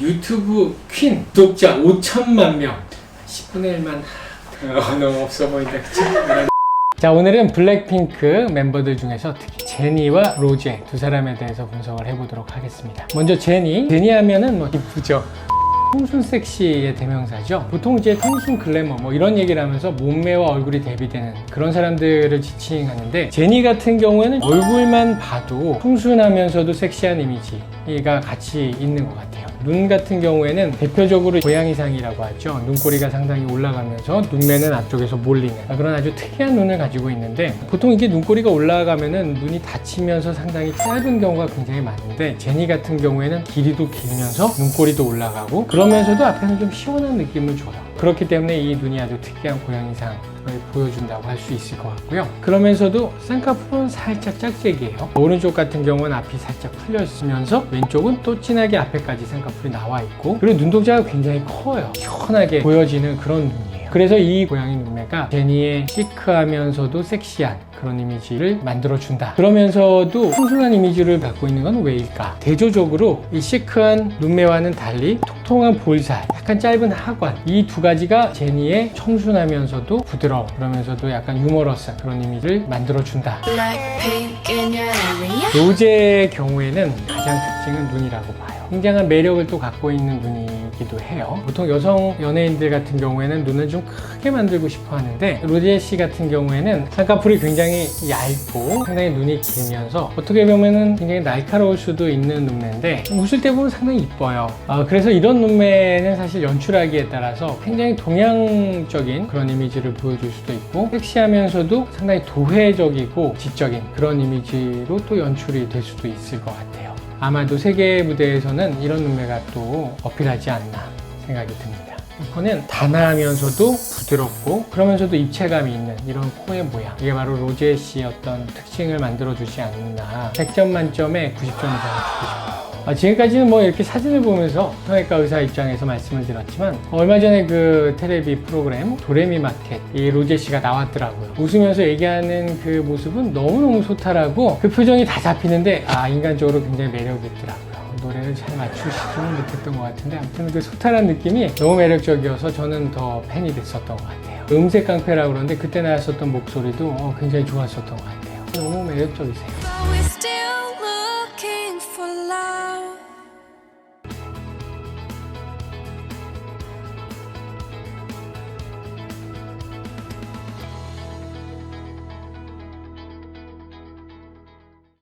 유튜브 퀸 구독자 5천만 명 10분의 1만 어, 너무 없어 보인다 그치? 자 오늘은 블랙핑크 멤버들 중에서 특히 제니와 로제 두 사람에 대해서 분석을 해보도록 하겠습니다 먼저 제니 제니 하면은 뭐 이쁘죠 청순 섹시의 대명사죠. 보통 이제 청순 글래머 뭐 이런 얘기를 하면서 몸매와 얼굴이 대비되는 그런 사람들을 지칭하는데 제니 같은 경우에는 얼굴만 봐도 청순하면서도 섹시한 이미지가 같이 있는 것 같아요. 눈 같은 경우에는 대표적으로 고양이상이라고 하죠. 눈꼬리가 상당히 올라가면서 눈매는 앞쪽에서 몰리는 그런 아주 특이한 눈을 가지고 있는데 보통 이게 눈꼬리가 올라가면은 눈이 닫히면서 상당히 짧은 경우가 굉장히 많은데 제니 같은 경우에는 길이도 길면서 눈꼬리도 올라가고 그러면서도 앞에는 좀 시원한 느낌을 줘요. 그렇기 때문에 이 눈이 아주 특이한 고양이상을 보여준다고 할 수 있을 것 같고요. 그러면서도 쌍꺼풀은 살짝 짝짝이에요. 오른쪽 같은 경우는 앞이 살짝 풀렸으면서 왼쪽은 또 진하게 앞에까지 쌍꺼풀이 나와 있고 그리고 눈동자가 굉장히 커요. 시원하게 보여지는 그런 눈이에요. 그래서 이 고양이 눈매가 제니의 시크하면서도 섹시한 그런 이미지를 만들어준다. 그러면서도 청순한 이미지를 갖고 있는 건 왜일까? 대조적으로 이 시크한 눈매와는 달리 통통한 볼살, 약간 짧은 하관 이 두 가지가 제니의 청순하면서도 부드러워 그러면서도 약간 유머러스한 그런 이미지를 만들어준다. 로제의 경우에는 가장 특징은 눈이라고 봐요. 굉장한 매력을 또 갖고 있는 눈이기도 해요. 보통 여성 연예인들 같은 경우에는 눈을 좀 크게 만들고 싶어 하는데 로제 씨 같은 경우에는 쌍꺼풀이 굉장히 얇고 상당히 눈이 길면서 어떻게 보면은 굉장히 날카로울 수도 있는 눈매인데 웃을 때 보면 상당히 이뻐요. 아, 그래서 이런 눈매는 사실 연출하기에 따라서 굉장히 동양적인 그런 이미지를 보여줄 수도 있고 섹시하면서도 상당히 도회적이고 지적인 그런 이미지로 또 연출이 될 수도 있을 것 같아요. 아마도 세계 무대에서는 이런 눈매가 또 어필하지 않나 생각이 듭니다. 이거는 단아하면서도 부드럽고 그러면서도 입체감이 있는 이런 코의 모양 이게 바로 로제 씨의 어떤 특징을 만들어주지 않나 100점 만점에 90점 이상을 주고 싶어요. 아, 지금까지는 뭐 이렇게 사진을 보면서 성형외과 의사 입장에서 말씀을 드렸지만 얼마 전에 그 텔레비 프로그램 도레미 마켓 이 로제 씨가 나왔더라고요. 웃으면서 얘기하는 그 모습은 너무너무 소탈하고 그 표정이 다 잡히는데 아 인간적으로 굉장히 매력이 있더라고요. 노래를 잘 맞추시지는 못했던 것 같은데 아무튼 그 소탈한 느낌이 너무 매력적이어서 저는 더 팬이 됐었던 것 같아요. 음색 깡패라고 그러는데 그때 나왔었던 목소리도 어, 굉장히 좋았었던 것 같아요. 너무 매력적이세요.